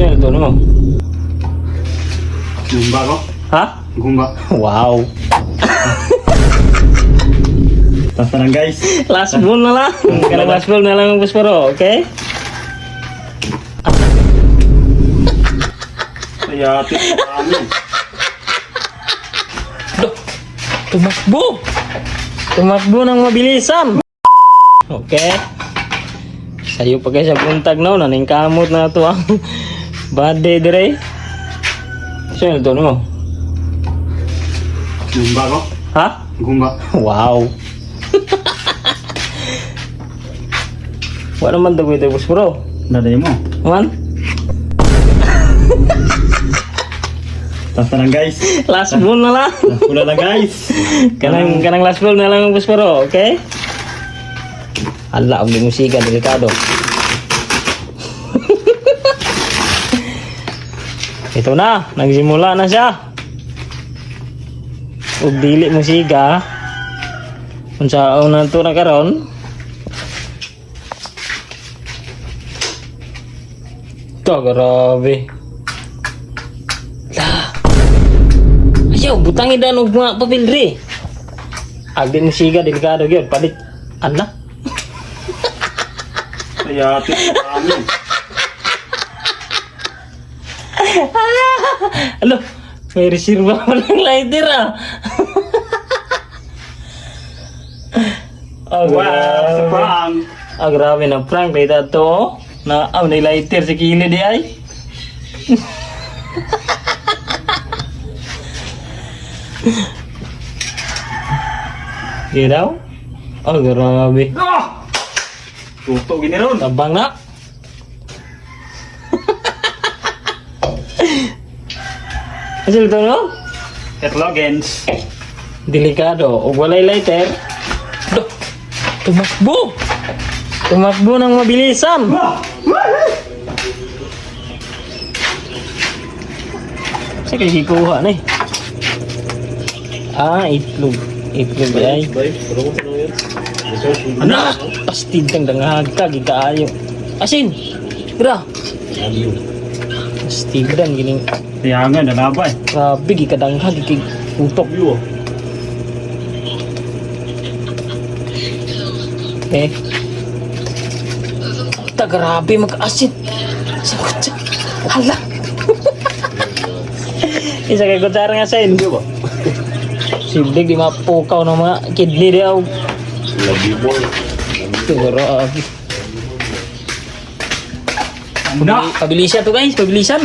Sino ito no? Gumba ko? Ha? Gumba. Wow. Basta lang guys. Last ball na lang. Kaya last ball na lang ang Buspero, okay? Kaya atin kami. Duh, Tumakbo! Tumakbo ng mabilisan! Okay. Sayo pa kayo sa buntag no, naning kamot na to ang bade dire. Sino ito no? Gumba ko? Ha? Gumba. Wow. Wala man ito bus bro. Daday mo. Man, Basta lang guys. last ball na lang. Pula lang guys. Kanang kanang last ball na lang bro, okay? Ala, ang musika delikado. Ito na, nagsimula na siya. Ug dili musika. Unsa una to na karon? Ito, grabe. La. Ayaw, butang idan og mga papildri. Agdi musika delikado gyud, palit. Ala. Kaya atin. Alo, may reserva pa ng lighter ah. oh, Wow, sa grabe. prank. Ah, grabe na prank dito to. Na, ah, may lighter sa kilid ay. Di daw? Oh, grabe. Gini ron. Tabang na. Kasi ito no? Etlogens. Delikado. O walay lighter. Duh, tumakbo. Tumakbo ng mabilisan. Sa kayo kikuha na eh. Ah, itlog. Itlog ay. Ano? Pastig kang dangagka, gikaayo. Asin! Gra! Pastig dan gining Tiangan dan apa? Grabe, gikadang ka, gikikutok. Yo. Eh. Puta, grabe, mag-asit. Sakot halah, Isa kay kutsara nga sa inyo ba? Sibig, di mapu kau nama kidney daw. Lagi mo. nah, Pabilisan tu guys, pabilisan.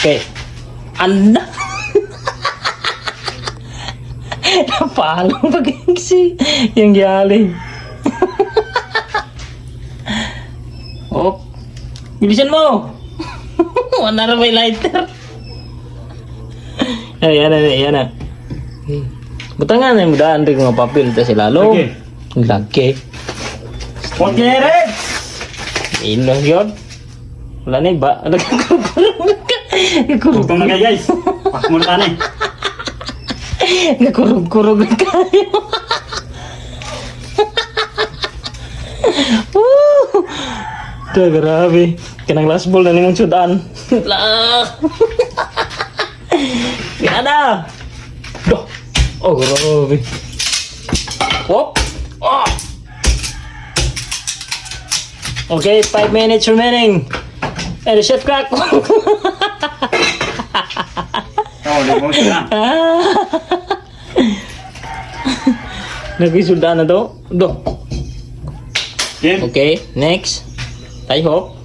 Okay. Anda. Napalo pag si yung galing. oh. Bilisan mo. Wala na may lighter. Ay, yan na, yan na. Butangan na yung daan rin mga papel ta sila lo. Lagi. Lagi. Okay, red! Ilang yun. Wala na ba? Nagkurong ka. Tuto na kayo guys. Pas ka na eh. Nagkurong-kurong na kayo. Woo! Ito, grabe. Kanang last ball na nimong sudan. Lah. Gana! Duh! Oh, grabe. Whoop! Oh! Okay, five minutes remaining. The chef crack. Oo, di mo siya. Nagisuda na to. Do. Okay, next. Tayo.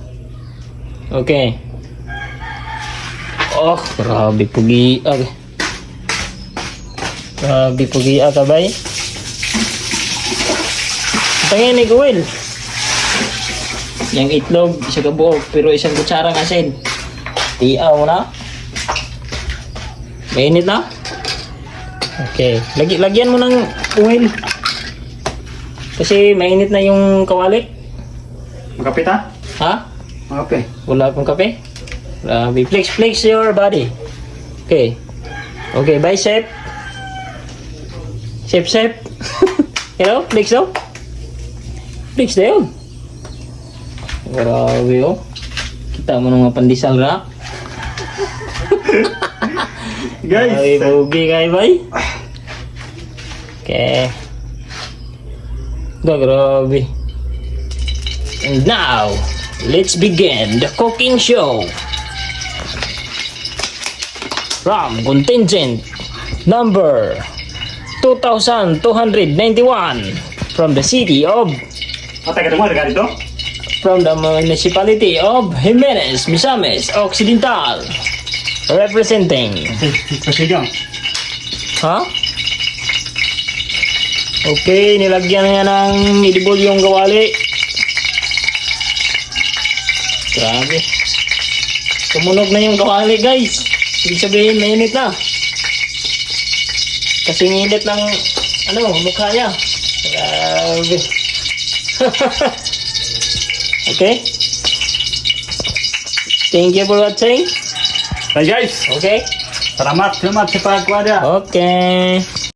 Okay. Oh, grabe pugi. Okay. Grabe pugi ah, kabay. Tangin ni Gawin. Yung itlog, isa ka buo, pero isang kutsarang asin. Tiaw na. Mainit na. Okay. Lagi, lagyan mo ng oil. Kasi mainit na yung kawali. Magkapit ha? Ha? Magkapit. Wala akong kape? Grabe. Flex, flex your body. Okay. Okay, bye, chef. Chef, chef. Hello, flex daw. Flex daw. Grabe, oh. Kita mo nung pandesal ra. Guys, Ay, bugi kay bay. Okay. Dah grabe. And now, let's begin the cooking show. From contingent number 2291 from the city of ka mo, regard ito? From the municipality of Jimenez, Misamis Occidental representing Pasigang. Ha? Okay, nilagyan niya ng idibol yung kawali. Grabe. Tumunog na yung kawali, guys. Ibig sabihin, mainit na. Kasi init ng, ano, mukha niya. Grabe. okay? Thank you for watching. Hey guys, Okay? salamat, salamat sa pagkuha dia. Okay.